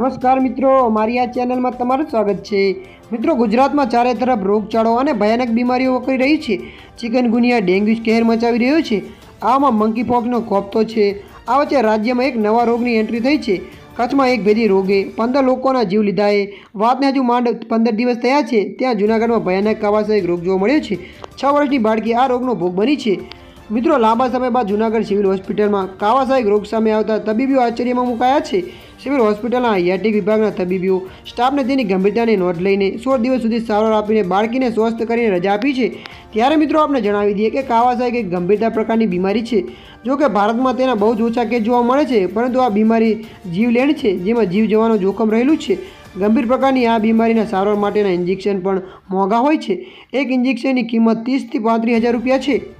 નમસ્કાર મિત્રો મારી આ ચેનલમાં તમારું સ્વાગત છે. મિત્રો, ગુજરાતમાં ચારે તરફ રોગચાળો અને ભયાનક બીમારીઓ વકરી રહી છે. ચિકનગુનિયા ડેન્ગ્યુ કહેર મચાવી રહ્યો છે. આમાં મંકી પોક્સનો કોપતો છે. આ વચ્ચે રાજ્યમાં એક નવા રોગની એન્ટ્રી થઈ છે. કચ્છમાં એક ભેદી રોગે પંદર લોકોના જીવ લીધાએ. વાતને હજુ માંડ પંદર દિવસ થયા છે. ત્યાં જૂનાગઢમાં ભયાનક કાવાસાહિક રોગ જોવા મળ્યો છે. છ વર્ષની બાળકી આ રોગનો ભોગ બની છે. મિત્રો, લાંબા સમય બાદ જૂનાગઢ સિવિલ હોસ્પિટલમાં કાવાસાહિક રોગ સામે આવતા તબીબીઓ આશ્ચર્યમાં મુકાયા છે. સિવિલ હોસ્પિટલના યાટિક વિભાગના તબીબીઓ સ્ટાફને તેની ગંભીરતાની નોંધ લઈને સોળ દિવસ સુધી સારવાર આપીને બાળકીને સ્વસ્થ કરીને રજા આપી છે. ત્યારે મિત્રો આપણે જણાવી દઈએ કે કાવાસાહિક એક ગંભીરતા પ્રકારની બીમારી છે. જો કે ભારતમાં તેના બહુ જ ઓછા કેસ જોવા મળે છે, પરંતુ આ બીમારી જીવલેણ છે, જેમાં જીવ જવાનું જોખમ રહેલું છે. ગંભીર પ્રકારની આ બીમારીના સારવાર માટેના ઇન્જેક્શન પણ મોંઘા હોય છે. એક ઇન્જેક્શનની કિંમત ત્રીસથી પાંત્રીસ હજાર રૂપિયા છે.